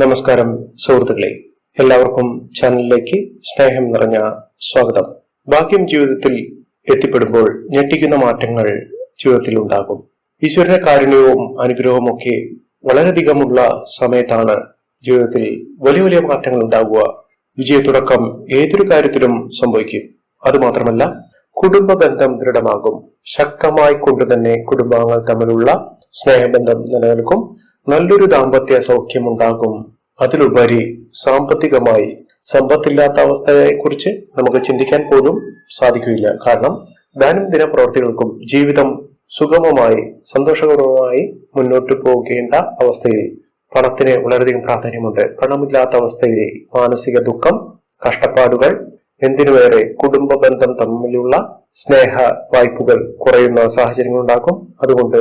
നമസ്കാരം സുഹൃത്തുക്കളെ. എല്ലാവർക്കും ചാനലിലേക്ക് സ്നേഹം നിറഞ്ഞ സ്വാഗതം. ഭാഗ്യം ജീവിതത്തിൽ എത്തിപ്പെടുമ്പോൾ ഞെട്ടിക്കുന്ന മാറ്റങ്ങൾ ജീവിതത്തിൽ ഉണ്ടാകും. ഈശ്വരന്റെ കാരുണ്യവും അനുഗ്രഹവും ഒക്കെ വളരെയധികമുള്ള സമയത്താണ് ജീവിതത്തിൽ വലിയ വലിയ മാറ്റങ്ങൾ ഉണ്ടാകുക വിജയത്തുടക്കം ഏതൊരു കാര്യത്തിലും സംഭവിക്കും. അതുമാത്രമല്ല കുടുംബ ബന്ധം ദൃഢമാകും. ശക്തമായി കൊണ്ടുതന്നെ കുടുംബാംഗങ്ങൾ തമ്മിലുള്ള സ്നേഹബന്ധം നിലനിൽക്കും. നല്ലൊരു ദാമ്പത്യ സൗഖ്യം ഉണ്ടാകും അതിലുപരി സാമ്പത്തികമായി സമ്പത്തില്ലാത്ത അവസ്ഥയെ കുറിച്ച് നമുക്ക് ചിന്തിക്കാൻ പോലും സാധിക്കുകയില്ല. കാരണം ദൈനംദിന പ്രവർത്തികൾക്കും ജീവിതം സുഗമമായി സന്തോഷകരമായി മുന്നോട്ട് പോകേണ്ട അവസ്ഥയിൽ പണത്തിന് വളരെയധികം പ്രാധാന്യമുണ്ട്. പണമില്ലാത്ത അവസ്ഥയിൽ മാനസിക ദുഃഖം കഷ്ടപ്പാടുകൾ എന്തിനുവേറെ കുടുംബ ബന്ധം തമ്മിലുള്ള സ്നേഹ വായ്പകൾ കുറയുന്ന സാഹചര്യങ്ങൾ ഉണ്ടാക്കും അതുകൊണ്ട്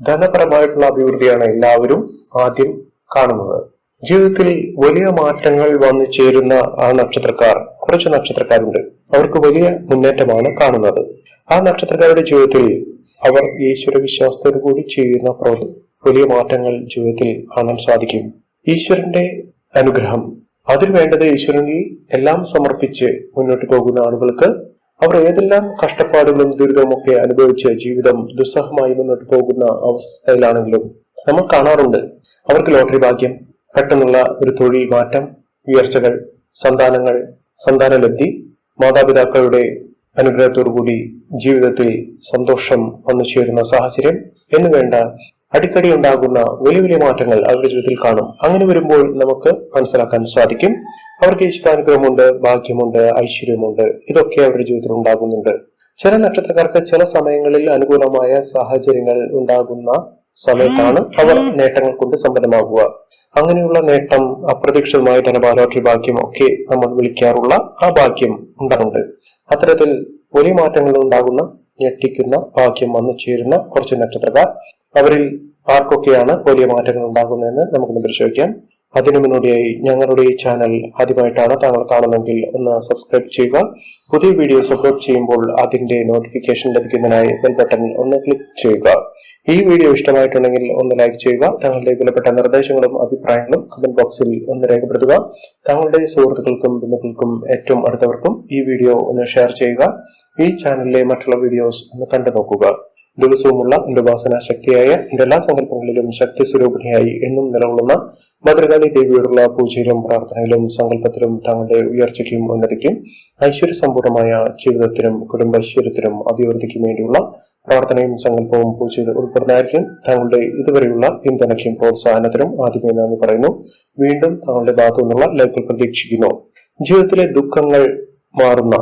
ധനപരമായിട്ടുള്ള അഭിവൃദ്ധിയാണ് എല്ലാവരും ആദ്യം കാണുന്നത്. ജീവിതത്തിൽ വലിയ മാറ്റങ്ങൾ വന്നു ചേരുന്ന ആ നക്ഷത്രക്കാർ കുറച്ച് നക്ഷത്രക്കാരുണ്ട്. അവർക്ക് വലിയ മുന്നേറ്റമാണ് കാണുന്നത്. ആ നക്ഷത്രക്കാരുടെ ജീവിതത്തിൽ അവർ ഈശ്വര വിശ്വാസത്തോടു കൂടി ചെയ്യുന്ന വലിയ മാറ്റങ്ങൾ ജീവിതത്തിൽ കാണാൻ സാധിക്കും. ഈശ്വരന്റെ അനുഗ്രഹം. അതിന് വേണ്ടത് ഈശ്വരനിൽ എല്ലാം സമർപ്പിച്ച് മുന്നോട്ട് പോകുന്ന ആളുകൾക്ക് അവർ ഏതെല്ലാം കഷ്ടപ്പാടുകളും ദുരിതവും ഒക്കെ അനുഭവിച്ച് ജീവിതം ദുസ്സഹമായി മുന്നോട്ട് പോകുന്ന അവസ്ഥയിലാണെങ്കിലും നമ്മൾ കാണാറുണ്ട്. അവർക്ക് ലോട്ടറി ഭാഗ്യം പെട്ടെന്നുള്ള ഒരു തൊഴിൽ മാറ്റം ഉയർച്ചകൾ സന്താനങ്ങൾ സന്താനലബ്ധി മാതാപിതാക്കളുടെ അനുഗ്രഹത്തോടുകൂടി ജീവിതത്തിൽ സന്തോഷം വന്നു ചേരുന്ന സാഹചര്യം എന്ന് വേണ്ട അടിക്കടി ഉണ്ടാകുന്ന വലിയ വലിയ മാറ്റങ്ങൾ അവരുടെ ജീവിതത്തിൽ കാണും. അങ്ങനെ വരുമ്പോൾ നമുക്ക് മനസ്സിലാക്കാൻ സാധിക്കും. അവർക്ക് ഈശ്വരാനുഗ്രഹമുണ്ട് ഭാഗ്യമുണ്ട് ഐശ്വര്യമുണ്ട്. ഇതൊക്കെ അവരുടെ ജീവിതത്തിൽ ഉണ്ടാകുന്നുണ്ട്. ചില നക്ഷത്രക്കാർക്ക് ചില സമയങ്ങളിൽ അനുകൂലമായ സാഹചര്യങ്ങൾ ഉണ്ടാകുന്ന സമയത്താണ് അവർ നേട്ടങ്ങൾ കൊണ്ട് സമ്പന്നമാകുക അങ്ങനെയുള്ള നേട്ടം അപ്രതീക്ഷിതമായ ധനഭാലോട്ടറി ഭാഗ്യം ഒക്കെ നമ്മൾ വിളിക്കാറുള്ള ആ ഭാഗ്യം ഉണ്ടാകുന്നുണ്ട്. അത്തരത്തിൽ വലിയ മാറ്റങ്ങൾ ഉണ്ടാകുന്ന ഞെട്ടിക്കുന്ന ഭാഗ്യം വന്നു ചേരുന്ന കുറച്ച് നക്ഷത്രക്കാർ അവരിൽ ആർക്കൊക്കെയാണ് വലിയ മാറ്റങ്ങൾ ഉണ്ടാകുന്നതെന്ന് നമുക്കൊന്ന് പരിശോധിക്കാം. അതിനു മുന്നോടിയായി ഞങ്ങളുടെ ഈ ചാനൽ ആദ്യമായിട്ടാണ് താങ്കൾ കാണുന്നതെങ്കിൽ ഒന്ന് സബ്സ്ക്രൈബ് ചെയ്യുക. പുതിയ വീഡിയോസ് അപ്ലോഡ് ചെയ്യുമ്പോൾ അതിന്റെ നോട്ടിഫിക്കേഷൻ ലഭിക്കുന്നതിനായി ബെൽ ബട്ടൺ ഒന്ന് ക്ലിക്ക് ചെയ്യുക. ഈ വീഡിയോ ഇഷ്ടമായിട്ടുണ്ടെങ്കിൽ ഒന്ന് ലൈക്ക് ചെയ്യുക. താങ്കളുടെ വിലപ്പെട്ട നിർദ്ദേശങ്ങളും അഭിപ്രായങ്ങളും കമന്റ് ബോക്സിൽ ഒന്ന് രേഖപ്പെടുത്തുക. താങ്കളുടെ സുഹൃത്തുക്കൾക്കും ബന്ധുക്കൾക്കും ഏറ്റവും അടുത്തവർക്കും ഈ വീഡിയോ ഒന്ന് ഷെയർ ചെയ്യുക. ഈ ചാനലിലെ മറ്റുള്ള വീഡിയോസ് ഒന്ന് കണ്ടു നോക്കുക ദിവസവുമുള്ള എന്റെ ഉപാസന ശക്തിയായ എന്റെ എല്ലാ സങ്കല്പങ്ങളിലും ശക്തി സ്വരൂപിണിയായി എന്നും നിലകൊള്ളുന്ന ഭദ്രകാളി ദേവിയോടുള്ള പൂജയിലും പ്രാർത്ഥനയിലും സങ്കല്പത്തിലും തങ്ങളുടെ ഉയർച്ചയ്ക്കും ഉന്നതിക്കും ഐശ്വര്യസമ്പൂർണമായ ജീവിതത്തിനും കുടുംബൈശ്വര്യത്തിനും അഭിവൃദ്ധിക്കും വേണ്ടിയുള്ള പ്രാർത്ഥനയും സങ്കല്പവും പൂജയിൽ ഉൾപ്പെടുന്നതായിരിക്കും. താങ്കളുടെ ഇതുവരെയുള്ള പിന്തുണയ്ക്കും പ്രോത്സാഹനത്തിനും ആദ്യമേ നന്ദി പറയുന്നു. വീണ്ടും താങ്കളുടെ ഭാഗത്തു നിന്നുള്ള ലൈക്കുകൾ പ്രതീക്ഷിക്കുന്നു. ജീവിതത്തിലെ ദുഃഖങ്ങൾ മാറുന്ന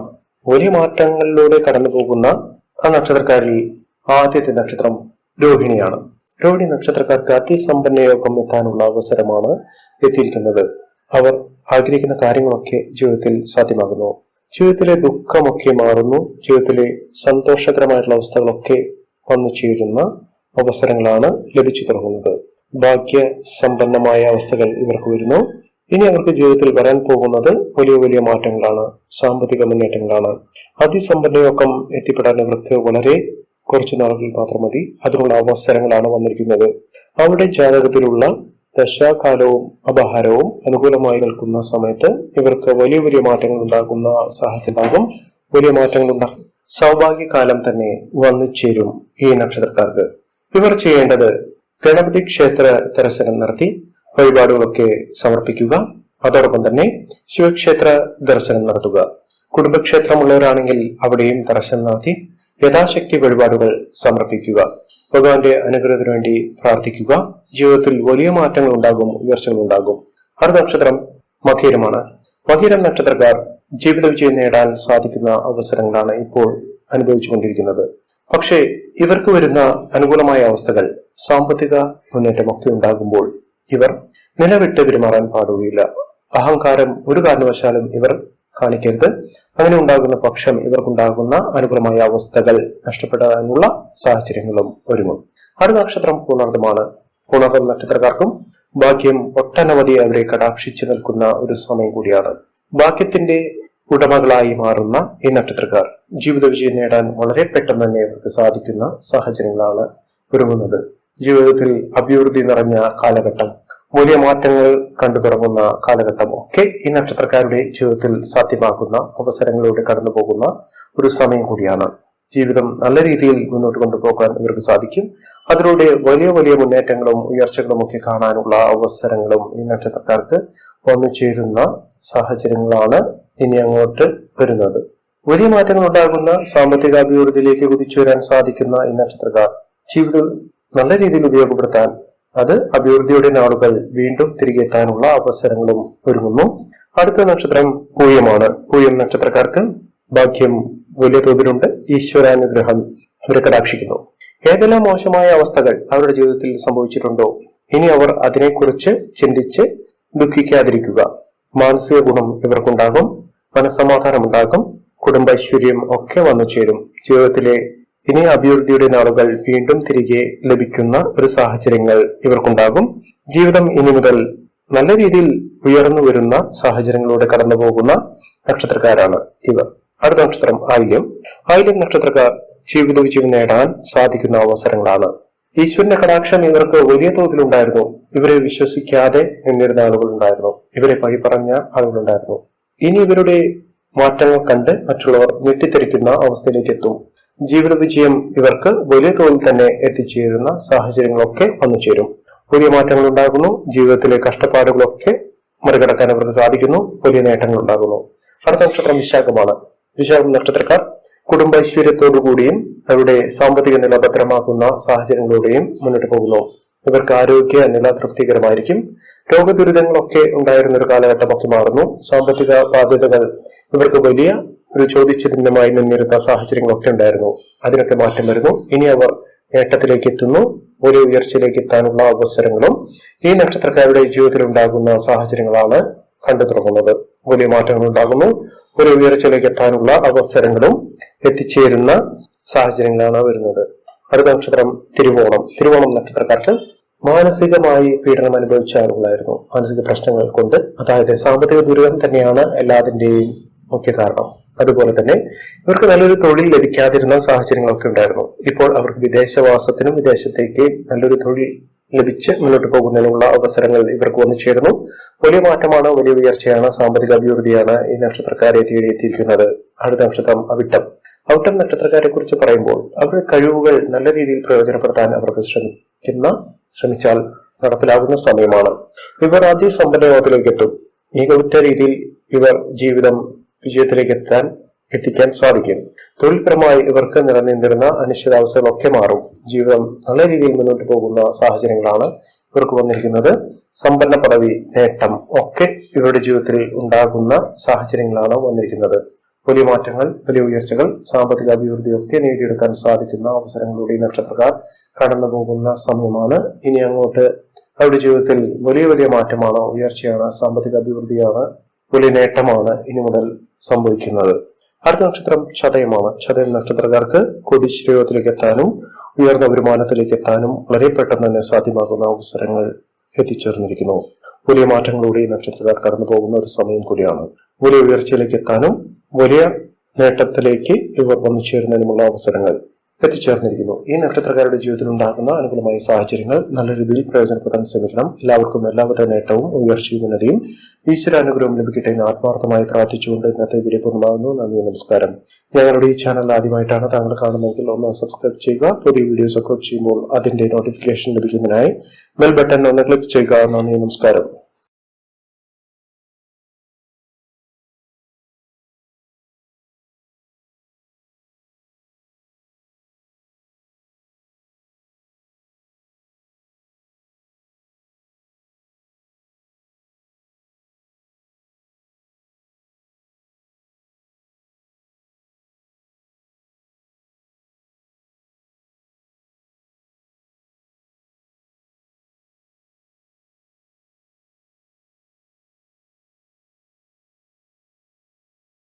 വലിയ മാറ്റങ്ങളിലൂടെ കടന്നു പോകുന്ന ആ നക്ഷത്രക്കാരിൽ ആദ്യത്തെ നക്ഷത്രം രോഹിണിയാണ്. രോഹിണി നക്ഷത്രക്കാർക്ക് അതിസമ്പന്ന യോഗം എത്താനുള്ള അവസരമാണ് എത്തിയിരിക്കുന്നത്. അവർ ആഗ്രഹിക്കുന്ന കാര്യങ്ങളൊക്കെ ജീവിതത്തിൽ സാധ്യമാകുന്നു. ജീവിതത്തിലെ ദുഃഖമൊക്കെ മാറുന്നു. ജീവിതത്തിലെ സന്തോഷകരമായിട്ടുള്ള അവസ്ഥകളൊക്കെ വന്നു ചേരുന്ന അവസരങ്ങളാണ് ലഭിച്ചു തുടങ്ങുന്നത്. ഭാഗ്യ സമ്പന്നമായ അവസ്ഥകൾ ഇവർക്ക് വരുന്നു. ഇനി അവർക്ക് ജീവിതത്തിൽ വരാൻ പോകുന്നത് വലിയ വലിയ മാറ്റങ്ങളാണ്. സാമ്പത്തിക മുന്നേറ്റങ്ങളാണ്. അതിസമ്പന്നയൊക്കം എത്തിപ്പെടാൻ ഇവർക്ക് വളരെ കുറച്ചു നാളുകൾ മാത്രം മതി. അതിനുള്ള അവസരങ്ങളാണ് വന്നിരിക്കുന്നത്. അവരുടെ ജാതകത്തിലുള്ള ദശാകാലവും അപഹാരവും അനുകൂലമായി നിൽക്കുന്ന സമയത്ത് ഇവർക്ക് വലിയ വലിയ മാറ്റങ്ങൾ ഉണ്ടാകുന്ന സാഹചര്യമാകും. വലിയ മാറ്റങ്ങൾ ഉണ്ടാകും സൗഭാഗ്യകാലം തന്നെ വന്നു ചേരും ഈ നക്ഷത്രക്കാർക്ക്. ഇവർ ചെയ്യേണ്ടത് ഗണപതി ക്ഷേത്ര ദർശനം നടത്തി വഴിപാടുകളൊക്കെ സമർപ്പിക്കുക. അതോടൊപ്പം തന്നെ ശിവക്ഷേത്ര ദർശനം നടത്തുക. കുടുംബക്ഷേത്രമുള്ളവരാണെങ്കിൽ അവിടെയും ദർശനം നടത്തി യഥാശക്തി വഴിപാടുകൾ സമർപ്പിക്കുക. ഭഗവാന്റെ അനുഗ്രഹത്തിന് വേണ്ടി പ്രാർത്ഥിക്കുക. ജീവിതത്തിൽ വലിയ മാറ്റങ്ങൾ ഉണ്ടാകും ഉയർച്ചകൾ ഉണ്ടാകും. അടുത്ത നക്ഷത്രം മകീരമാണ്. മകീരം നക്ഷത്രക്കാർ ജീവിത വിജയം നേടാൻ സാധിക്കുന്ന അവസരങ്ങളാണ് ഇപ്പോൾ അനുഭവിച്ചുകൊണ്ടിരിക്കുന്നത് പക്ഷേ ഇവർക്ക് വരുന്ന അനുകൂലമായ അവസ്ഥകൾ സാമ്പത്തിക മുന്നേറ്റമൊക്കെ ഉണ്ടാകുമ്പോൾ ഇവർ നിലവിട്ട് പെരുമാറാൻ പാടുകയില്ല. അഹങ്കാരം ഒരു കാരണവശാലും ഇവർ കാണിക്കരുത്. അങ്ങനെ ഉണ്ടാകുന്ന പക്ഷം ഇവർക്കുണ്ടാകുന്ന അനുകൂലമായ അവസ്ഥകൾ നഷ്ടപ്പെടാനുള്ള സാഹചര്യങ്ങളും ഒരുങ്ങും. അടുത്ത നക്ഷത്രം പൂർണാർത്ഥമാണ്. പൂർണാർത്ഥം നക്ഷത്രക്കാർക്കും ഭാഗ്യം ഒട്ടനവധി അവരെ കടാക്ഷിച്ചു നിൽക്കുന്ന ഒരു സമയം കൂടിയാണ്. ഭാഗ്യത്തിന്റെ ഉടമകളായി മാറുന്ന ഈ നക്ഷത്രക്കാർ ജീവിത വിജയം നേടാൻ വളരെ പെട്ടെന്ന് തന്നെ ഇവർക്ക് സാധിക്കുന്ന സാഹചര്യങ്ങളാണ് ഒരുങ്ങുന്നത്. ജീവിതത്തിൽ അഭിവൃദ്ധി നിറഞ്ഞ കാലഘട്ടം വലിയ മാറ്റങ്ങൾ കണ്ടു തുടങ്ങുന്ന കാലഘട്ടം. ഒക്കെ ഈ നക്ഷത്രക്കാരുടെ ജീവിതത്തിൽ സാധ്യമാക്കുന്ന അവസരങ്ങളിലൂടെ കടന്നു പോകുന്ന ഒരു സമയം കൂടിയാണ്. ജീവിതം നല്ല രീതിയിൽ മുന്നോട്ട് കൊണ്ടുപോകാൻ ഇവർക്ക് സാധിക്കും. അതിലൂടെ വലിയ വലിയ മുന്നേറ്റങ്ങളും ഉയർച്ചകളും ഒക്കെ കാണാനുള്ള അവസരങ്ങളും ഈ നക്ഷത്രക്കാർക്ക് വന്നു ചേരുന്ന സാഹചര്യങ്ങളാണ് ഇനി അങ്ങോട്ട് വരുന്നത്. വലിയ മാറ്റങ്ങൾ ഉണ്ടാകുന്ന സാമ്പത്തിക അഭിവൃദ്ധിയിലേക്ക് കുതിച്ചു വരാൻ സാധിക്കുന്ന ഈ നക്ഷത്രക്കാർ ജീവിതം നല്ല രീതിയിൽ ഉപയോഗപ്പെടുത്താൻ അത് അഭിവൃദ്ധിയുടെ നാളുകൾ വീണ്ടും തിരികെ എത്താനുള്ള അവസരങ്ങളും ഒരുങ്ങുന്നു. അടുത്ത നക്ഷത്രം പൂയമാണ്. പൂയം നക്ഷത്രക്കാർക്ക് ഭാഗ്യം വലിയ തോതിലുണ്ട് ഈശ്വരാനുഗ്രഹം അവരെ കടാക്ഷിക്കുന്നു. ഏതെല്ലാം മോശമായ അവസ്ഥകൾ അവരുടെ ജീവിതത്തിൽ സംഭവിച്ചിട്ടുണ്ടോ? ഇനി അവർ അതിനെക്കുറിച്ച് ചിന്തിച്ച് ദുഃഖിക്കാതിരിക്കുക. മാനസിക ഗുണം ഇവർക്കുണ്ടാകും. മനസമാധാനം ഉണ്ടാകും. കുടുംബൈശ്വര്യം ഒക്കെ വന്നു ചേരും. ജീവിതത്തിലെ ഇനി അഭിവൃദ്ധിയുടെ നാളുകൾ വീണ്ടും തിരികെ ലഭിക്കുന്ന ഒരു സാഹചര്യങ്ങൾ ഇവർക്കുണ്ടാകും. ജീവിതം ഇനി മുതൽ നല്ല രീതിയിൽ ഉയർന്നു വരുന്ന സാഹചര്യങ്ങളിലൂടെ കടന്നു പോകുന്ന നക്ഷത്രക്കാരാണ് ഇവർ. അടുത്ത നക്ഷത്രം ആയില്യം. ആയില്യം നക്ഷത്രക്കാർ ജീവിത വിജയം നേടാൻ സാധിക്കുന്ന അവസരങ്ങളാണ്. ഈശ്വരന്റെ കടാക്ഷം ഇവർക്ക് വലിയ തോതിൽ ഉണ്ടായിരുന്നു ഇവരെ വിശ്വസിക്കാതെ നിന്നിരുന്ന ആളുകൾ ഉണ്ടായിരുന്നു ഇവരെ പഴി പറഞ്ഞ ആളുകളുണ്ടായിരുന്നു. ഇനി ഇവരുടെ മാറ്റങ്ങൾ കണ്ട് മറ്റുള്ളവർ ഞെട്ടിത്തെറിക്കുന്ന അവസ്ഥയിലേക്ക് എത്തും ജീവിത വിജയം ഇവർക്ക് വലിയ തോതിൽ തന്നെ എത്തിച്ചേരുന്ന സാഹചര്യങ്ങളൊക്കെ വന്നു ചേരും. വലിയ മാറ്റങ്ങൾ ഉണ്ടാകുന്നു ജീവിതത്തിലെ കഷ്ടപ്പാടുകളൊക്കെ മറികടക്കാൻ അവർക്ക് സാധിക്കുന്നു വലിയ നേട്ടങ്ങൾ ഉണ്ടാകുന്നു. അടുത്ത നക്ഷത്രം വിശാഖമാണ്. വിശാഖം നക്ഷത്രക്കാർ കുടുംബ ഐശ്വര്യത്തോടുകൂടിയും അവരുടെ സാമ്പത്തിക നില ഭദ്രമാക്കുന്ന സാഹചര്യങ്ങളിലൂടെയും മുന്നോട്ട് പോകുന്നു. ഇവർക്ക് ആരോഗ്യ നില തൃപ്തികരമായിരിക്കും. രോഗദുരിതങ്ങളൊക്കെ ഉണ്ടായിരുന്ന ഒരു കാലഘട്ടമൊക്കെ മാറുന്നു. സാമ്പത്തിക ബാധ്യതകൾ ഇവർക്ക് വലിയ ഒരു ചോദ്യചിഹ്നമായി നിന്നിരുന്ന സാഹചര്യങ്ങളൊക്കെ ഉണ്ടായിരുന്നു. അതിനൊക്കെ മാറ്റം വരുന്നു. ഇനി അവർ നേട്ടത്തിലേക്ക് എത്തുന്നു. ഒരു ഉയർച്ചയിലേക്ക് എത്താനുള്ള അവസരങ്ങളും ഈ നക്ഷത്രക്കാരുടെ ജീവിതത്തിൽ ഉണ്ടാകുന്ന സാഹചര്യങ്ങളാണ് കണ്ടു തുടങ്ങുന്നത്. വലിയ മാറ്റങ്ങൾ ഉണ്ടാകുന്നു. ഒരു ഉയർച്ചയിലേക്ക് എത്താനുള്ള അവസരങ്ങളും എത്തിച്ചേരുന്ന സാഹചര്യങ്ങളാണ് വരുന്നത്. അടുത്ത നക്ഷത്രം തിരുവോണം. തിരുവോണം നക്ഷത്രക്കാർക്ക് മാനസികമായി പീഡനം അനുഭവിച്ച മാനസിക പ്രശ്നങ്ങൾ കൊണ്ട്. അതായത് സാമ്പത്തിക ദുരിതം തന്നെയാണ് എല്ലാതിന്റെയും മുഖ്യ കാരണം. അതുപോലെ തന്നെ ഇവർക്ക് നല്ലൊരു തൊഴിൽ ലഭിക്കാതിരുന്ന സാഹചര്യങ്ങളൊക്കെ ഉണ്ടായിരുന്നു. ഇപ്പോൾ അവർക്ക് വിദേശവാസത്തിനും വിദേശത്തേക്ക് നല്ലൊരു തൊഴിൽ ലഭിച്ച് മുന്നോട്ട് പോകുന്നതിനുള്ള അവസരങ്ങൾ ഇവർക്ക് വന്നു ചേരുന്നു. വലിയ മാറ്റമാണ് വലിയ ഉയർച്ചയാണ് സാമ്പത്തിക അഭിവൃദ്ധിയാണ് ഈ നക്ഷത്രക്കാരെ തേടിയെത്തിയിരിക്കുന്നത്. അടുത്ത നക്ഷത്രം അവിട്ടം. അവിട്ടം നക്ഷത്രക്കാരെ കുറിച്ച് പറയുമ്പോൾ അവരുടെ കഴിവുകൾ നല്ല രീതിയിൽ പ്രയോജനപ്പെടുത്താൻ അവർക്ക് ശ്രമിക്കുന്ന ശ്രമിച്ചാൽ നടപ്പിലാകുന്ന സമയമാണ്. ഇവർ ആദ്യ സമ്പന്നയോഗത്തിലേക്ക് എത്തും മികവുറ്റ രീതിയിൽ ഇവർ ജീവിതം വിജയത്തിലേക്ക് എത്താൻ എത്തിക്കാൻ സാധിക്കും. തൊഴിൽപരമായി ഇവർക്ക് നിലനിന്നിരുന്ന അനിശ്ചിതാവസ്ഥകളൊക്കെ മാറും. ജീവിതം നല്ല രീതിയിൽ മുന്നോട്ട് പോകുന്ന സാഹചര്യങ്ങളാണ് ഇവർക്ക് വന്നിരിക്കുന്നത്. സമ്പന്ന പദവി നേട്ടം ഒക്കെ ഇവരുടെ ജീവിതത്തിൽ ഉണ്ടാകുന്ന സാഹചര്യങ്ങളാണ് വന്നിരിക്കുന്നത്. വലിയ മാറ്റങ്ങൾ വലിയ ഉയർച്ചകൾ സാമ്പത്തിക അഭിവൃദ്ധിയൊക്കെ നേടിയെടുക്കാൻ സാധിക്കുന്ന അവസരങ്ങളുടെ നക്ഷത്രക്കാർ കടന്നു പോകുന്ന സമയമാണ്. ഇനി അങ്ങോട്ട് അവരുടെ ജീവിതത്തിൽ വലിയ വലിയ മാറ്റമാണ് ഉയർച്ചയാണ് സാമ്പത്തിക അഭിവൃദ്ധിയാണ് വലിയ നേട്ടമാണ് ഇനി മുതൽ സംഭവിക്കുന്നത്. അടുത്ത നക്ഷത്രം ചതയമാണ്. ചതയം നക്ഷത്രക്കാർക്ക് കൊടിശ്രയോഗത്തിലേക്ക് എത്താനും ഉയർന്ന വരുമാനത്തിലേക്ക് എത്താനും വളരെ പെട്ടെന്ന് തന്നെ സാധ്യമാകുന്ന അവസരങ്ങൾ എത്തിച്ചേർന്നിരിക്കുന്നു. വലിയ മാറ്റങ്ങളിലൂടെ ഈ നക്ഷത്രക്കാർ കടന്നു പോകുന്ന ഒരു സമയം കൂടിയാണ്. വലിയ ഉയർച്ചയിലേക്ക് എത്താനും വലിയ നേട്ടത്തിലേക്ക് ഇവർ വന്നു ചേരുന്നതിനുമുള്ള അവസരങ്ങൾ എത്തിച്ചേർന്നിരിക്കുന്നു. ഈ നക്ഷത്രക്കാരുടെ ജീവിതത്തിൽ ഉണ്ടാകുന്ന അനുകൂലമായ സാഹചര്യങ്ങൾ നല്ല രീതിയിൽ പ്രയോജനപ്പെടാൻ ശ്രമിക്കണം. എല്ലാവർക്കും എല്ലാവിധ നേട്ടവും ഉയർച്ചയും ഉന്നതിയും ഈശ്വരാനുഗ്രഹം ലഭിക്കട്ടെ എന്ന് ആത്മാർത്ഥമായി പ്രാർത്ഥിച്ചുകൊണ്ട് ഇന്നത്തെ വീഡിയോ പൂർണമാകുന്നു. നന്ദി നമസ്കാരം. ഞങ്ങളുടെ ഈ ചാനൽ ആദ്യമായിട്ടാണ് താങ്കൾ കാണുന്നതെങ്കിൽ ഒന്ന് സബ്സ്ക്രൈബ് ചെയ്യുക. പുതിയ വീഡിയോസ് ഒക്കെ ചെയ്യുമ്പോൾ അതിന്റെ നോട്ടിഫിക്കേഷൻ ലഭിക്കുന്നതിനായി ബെൽ ബട്ടൺ ഒന്ന് ക്ലിക്ക് ചെയ്യുക. നന്ദി നമസ്കാരം.